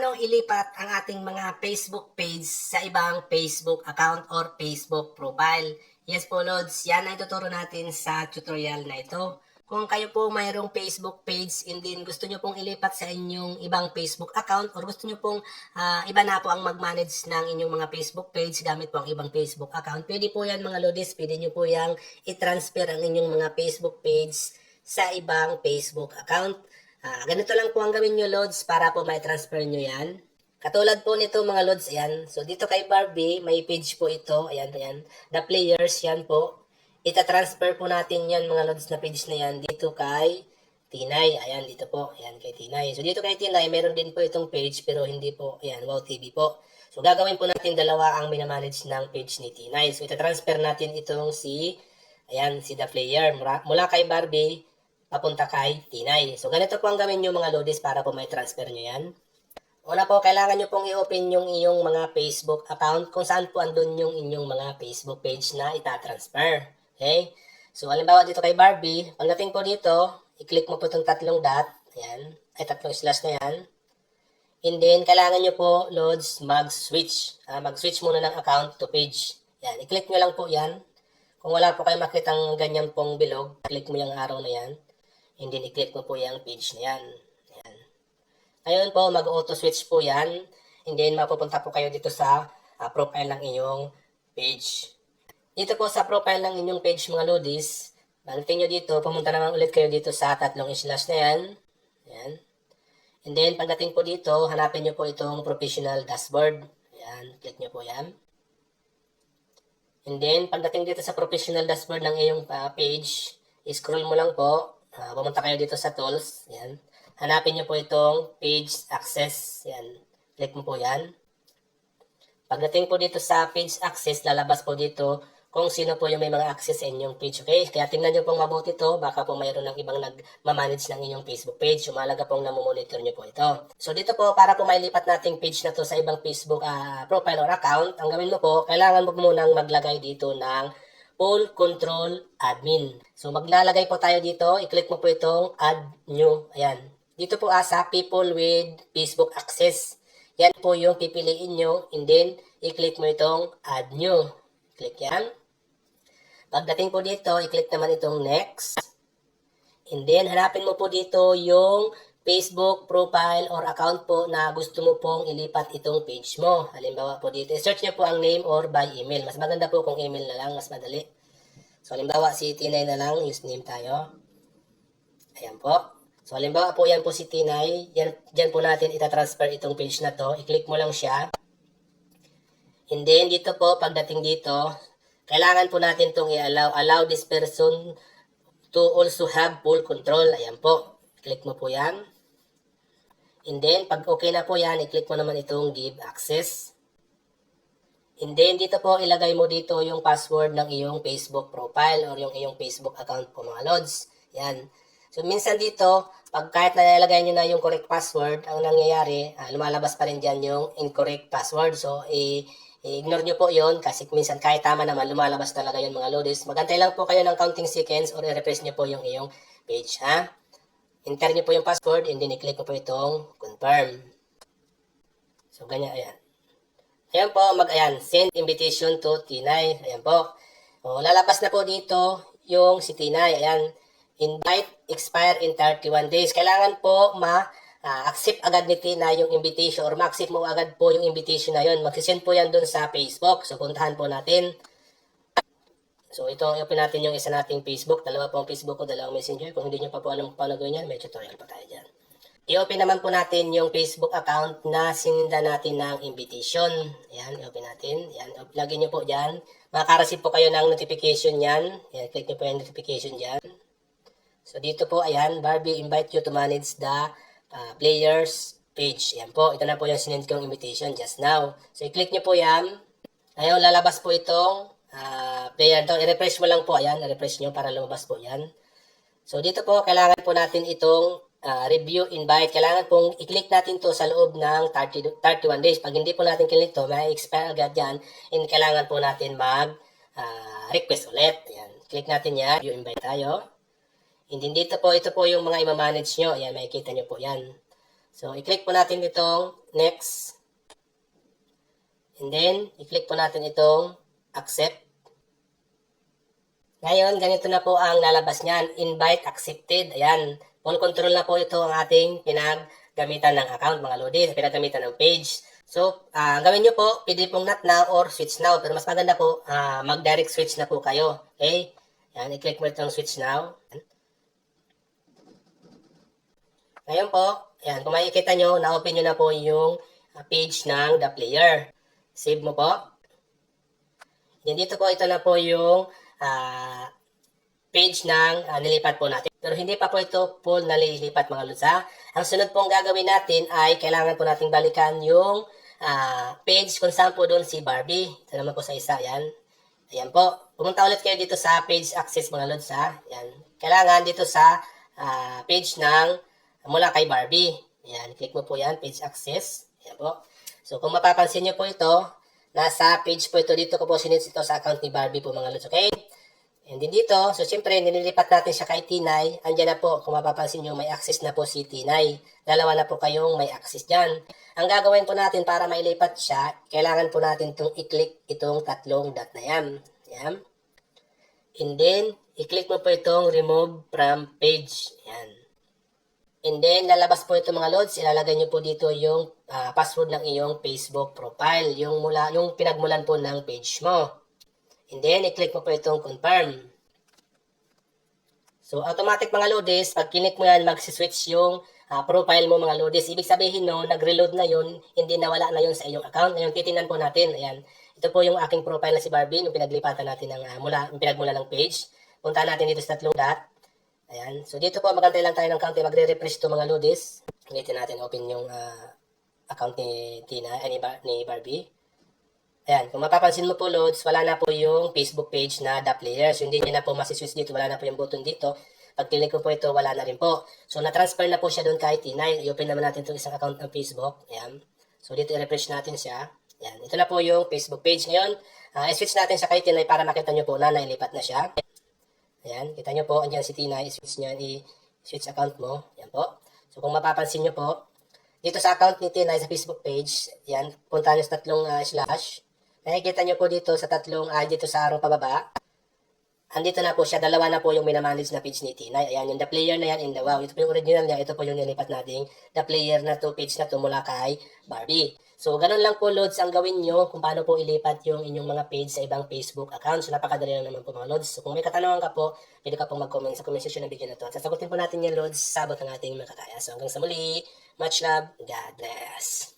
paano ilipat ang ating mga Facebook page sa ibang Facebook account or Facebook profile. Yes po Lods, yan ang ituturo natin sa tutorial na ito. Kung kayo po mayroong Facebook page and then gusto nyo pong ilipat sa inyong ibang Facebook account or gusto nyo pong ah, iba na po ang mag-manage ng inyong mga Facebook page gamit po ang ibang Facebook account, pwede po yan mga Lodis, pwede nyo po yung i-transfer ang inyong mga Facebook page sa ibang Facebook account. Ah, ganito lang po ang gawin nyo, Lods, para po may transfer nyo yan. Katulad po nito mga Lods, ayan. So dito kay Barbie, may page po ito. Ayan, ayan. The players, yan po. Ita-transfer po natin yan mga Lods na page na yan dito kay Tinay. Ayan, dito po. Ayan, kay Tinay. So dito kay Tinay, meron din po itong page pero hindi po, ayan, Wow TV po. So gagawin po natin dalawa ang minamanage ng page ni Tinay. So ita-transfer natin itong si, ayan, si The Player. Mula, mula kay Barbie, papunta kay Tinay. So, ganito po ang gawin nyo mga lodis para po may transfer nyo yan. Una po, kailangan nyo pong i-open yung iyong mga Facebook account kung saan po andun yung inyong mga Facebook page na itatransfer. Okay? So, halimbawa dito kay Barbie, pagdating po dito, i-click mo po itong tatlong dot. Ayan. Ay, tatlong slash na yan. And then, kailangan nyo po, loads, mag-switch. Ah, mag-switch muna ng account to page. Yan. I-click nyo lang po yan. Kung wala po kayo makitang ganyan pong bilog, click mo yung arrow na yan. Then, i-click mo po yung page na yan. Yan. Ngayon po, mag-auto switch po yan. And then, mapupunta po kayo dito sa ah, profile ng inyong page. Dito po sa profile ng inyong page mga lodis, balikin nyo dito, pumunta naman ulit kayo dito sa tatlong slash na yan. Yan. And then, pagdating po dito, hanapin nyo po itong professional dashboard. Yan, click nyo po yan. And then, pagdating dito sa professional dashboard ng iyong ah, page, scroll mo lang po. Ah, pumunta kayo dito sa tools. Yan. Hanapin nyo po itong page access. Yan. Click mo po yan. Pagdating po dito sa page access, lalabas po dito kung sino po yung may mga access sa inyong page. Okay? Kaya tingnan nyo pong mabuti to. Baka po mayroon ng ibang nag-manage ng inyong Facebook page. Umalaga pong namomonitor nyo po ito. So dito po, para po mailipat nating page na to sa ibang Facebook ah, profile or account, ang gawin mo po, kailangan mo munang maglagay dito ng Full Control Admin. So maglalagay po tayo dito. I-click mo po itong Add New. Ayan. Dito po asa People with Facebook Access. Yan po yung pipiliin nyo. And then, i-click mo itong Add New. Click yan. Pagdating po dito, i-click naman itong Next. And then, hanapin mo po dito yung Facebook profile or account po na gusto mo pong ilipat itong page mo. Halimbawa po dito, search nyo po ang name or by email. Mas maganda po kung email na lang, mas madali. So, halimbawa, si Tinay na lang, use name tayo. Ayan po. So, halimbawa po yan po si Tinay. Yan, dyan po natin itatransfer itong page na to. I-click mo lang siya. And then, dito po, pagdating dito, kailangan po natin itong i-allow. Allow this person to also have full control. Ayan po. Click mo po yan. And then, pag okay na po yan, i-click mo naman itong give access. And then, dito po, ilagay mo dito yung password ng iyong Facebook profile or yung iyong Facebook account po mga lods. Yan. So, minsan dito, pag kahit nalalagay nyo na yung correct password, ang nangyayari, ah, lumalabas pa rin dyan yung incorrect password. So, i-ignore nyo po yon kasi minsan kahit tama naman, lumalabas talaga yung mga loaders. Magantay lang po kayo ng counting seconds or i-refresh nyo po yung iyong page, ha? Enter nyo po yung password and then i-click mo po itong confirm. So, ganyan, ayan. Ayan po, mag, ayan, send invitation to Tinay. Ayan po. O, lalabas na po dito yung si Tinay. Ayan, invite expire in 31 days. Kailangan po ma-accept agad ni Tina yung invitation or ma-accept mo agad po yung invitation na yun. Mag-send po yan dun sa Facebook. So, puntahan po natin. So, ito, open natin yung isa nating Facebook. Dalawa po ang Facebook ko, dalawang messenger. Kung hindi nyo pa po alam paano gawin yan, may tutorial pa tayo dyan. I-open naman po natin yung Facebook account na sininda natin ng invitation. Yan, i-open natin. Yan, lagyan nyo po dyan. Makaka-receive po kayo ng notification yan. Yan, click nyo po yung notification dyan. So, dito po, ayan, Barbie invite you to manage the uh, players page. Yan po, ito na po yung sinend kong invitation just now. So, i-click nyo po yan. Ngayon, lalabas po itong uh, player to. I-refresh mo lang po, ayan, i-refresh nyo para lumabas po yan. So, dito po, kailangan po natin itong uh, review invite. Kailangan pong i-click natin to sa loob ng 30, 31 days. Pag hindi po natin click to, may expire agad yan. And kailangan po natin mag uh, request ulit. Ayan. Click natin yan. Review invite tayo. And then dito po, ito po yung mga i-manage nyo. Ayan, makikita nyo po yan. So, i-click po natin itong next. And then, i-click po natin itong accept. Ngayon, ganito na po ang lalabas niyan. Invite accepted. Ayan. Full control na po ito ang ating pinaggamitan ng account, mga lodi. Pinaggamitan ng page. So, ah, gawin nyo po, pwede pong not now or switch now. Pero mas maganda po, ah, mag-direct switch na po kayo. Okay? Yan, i-click mo itong switch now. Ngayon po, yan, kung makikita nyo, na-open nyo na po yung ah, page ng the player. Save mo po. Yan, dito po, ito na po yung ah, page ng ah, nilipat po natin. Pero hindi pa po ito full na lilipat mga lutsa. Ang sunod pong gagawin natin ay kailangan po nating balikan yung ah, page kung saan po doon si Barbie. Ito naman po sa isa, yan. Ayan po. Pumunta ulit kayo dito sa page access mga lods ha. Yan. Kailangan dito sa ah, page ng mula kay Barbie. Yan. Click mo po yan. Page access. Ayan po. So kung mapapansin nyo po ito, nasa page po ito. Dito ko po sinits ito sa account ni Barbie po mga lods. Okay? And then dito, so siyempre, nililipat natin siya kay Tinay. Andyan na po, kung mapapansin nyo, may access na po si Tinay. Dalawa na po kayong may access dyan. Ang gagawin po natin para mailipat siya, kailangan po natin itong i-click itong tatlong dot na yan. Yan. And then, i-click mo po itong remove from page. Yan. And then, lalabas po ito mga lods. Ilalagay nyo po dito yung ah, password ng iyong Facebook profile. Yung, mula, yung pinagmulan po ng page mo. And then, i-click mo po itong confirm. So, automatic mga lodis, pag kinik mo yan, magsiswitch yung ah, profile mo mga lodis. Ibig sabihin no, nag-reload na yun, hindi nawala na yun sa iyong account. Ngayon, titingnan po natin. Ayan. Ito po yung aking profile na si Barbie, nung pinaglipatan natin ng, ah, mula, yung pinagmula ng page. Punta natin dito sa tatlong dot. Ayan. So, dito po, magantay lang tayo ng count. Magre-refresh to mga lodis. Ulitin natin, open yung ah, account ni Tina, eh, ni, Bar- ni Barbie. Ayan, kung mapapansin mo po, Lods, wala na po yung Facebook page na The Players. Hindi niya na po masiswitch dito, wala na po yung button dito. Pag click ko po ito, wala na rin po. So, na-transfer na po siya doon kay T9. I-open naman natin itong isang account ng Facebook. Ayan. So, dito i-refresh natin siya. Ayan. Ito na po yung Facebook page. Ngayon, ah, i-switch natin siya kay T9 para makita nyo po na nailipat na siya. Ayan. Kita nyo po, andyan si T9. I-switch nyo, i-switch account mo. Ayan po. So, kung mapapansin nyo po, dito sa account ni Tinay sa Facebook page, yan, punta nyo sa tatlong ah, slash. Nakikita nyo po dito sa tatlong, ah, dito sa arrow pababa. Andito na po siya, dalawa na po yung minamanage na page ni Tinay. Ayan, yung the player na yan in the wow. Ito po yung original niya, ito po yung nilipat nating the player na to page na to mula kay Barbie. So, ganun lang po loads ang gawin nyo kung paano po ilipat yung inyong mga page sa ibang Facebook account. So, napakadali lang naman po mga loads. So, kung may katanungan ka po, pwede ka pong mag-comment sa comment section ng video na to. At sasagutin po natin yung loads sa abot ng ating makakaya. So, hanggang sa muli, much love, God bless.